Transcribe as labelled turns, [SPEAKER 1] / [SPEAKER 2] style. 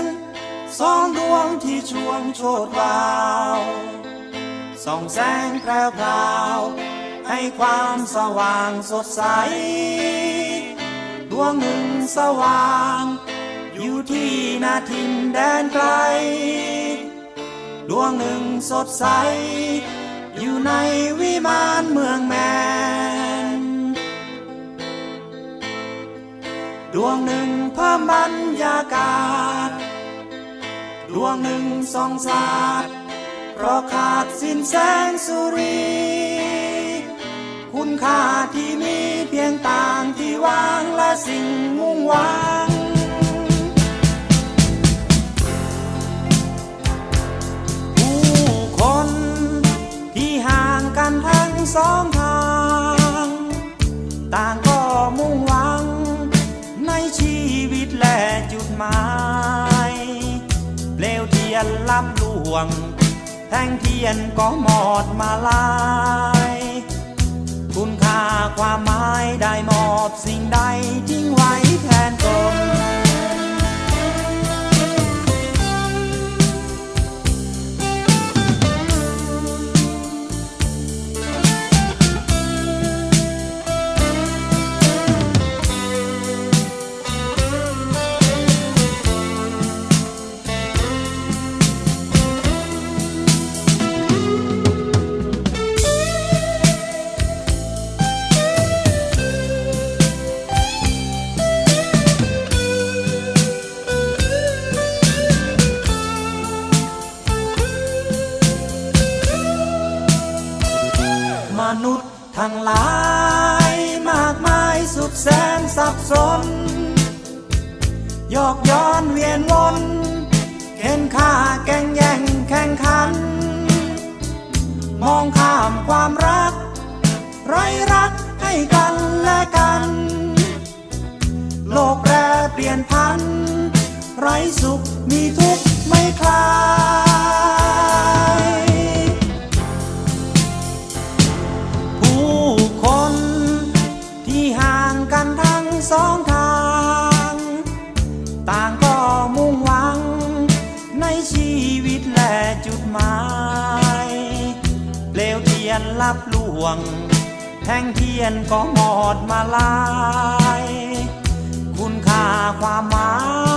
[SPEAKER 1] ง สองดวงที่ช่วงโชดวาวส่องแสงแพรวพราวให้ความสว่างสดใส ดวงหนึ่งสว่าง อยู่ที่นาทินแดนไกล ดวงหนึ่งสดใส อยู่ในวิมานเมืองแมน ดวงหนึ่งเพิ่มบรรยากาศ ดวงหนึ่งสองสาดเพราะขาดสิ้นแสงสุรี คุณค่าที่มีเพียงต่างที่วางและสิ่งมุ่งหวังผู้คนที่ห่างกันทั้งสองทาง ต่างก็มุ่งหวังในชีวิตและจุดหมาย เปลวเทียนลับลวง แท่งเทียนก็หมอดมาลาย คุณค่าความหมายได้มอบสิ่งใดทิ้งไว้แทนตน ทั้งหลายมากมายสุดแสนสับสน ยอกย้อนเวียนวนเข็นฆ่าแก่งแย่งแข่งขัน มองข้ามความรัก ไรรักให้กันและกัน โลกแปรเปลี่ยนพัน ไรสุขมีทุกข์ไม่คลาย ลับลวง แท่งเทียนก็หมอดมาลาย คุณค่าความหมาย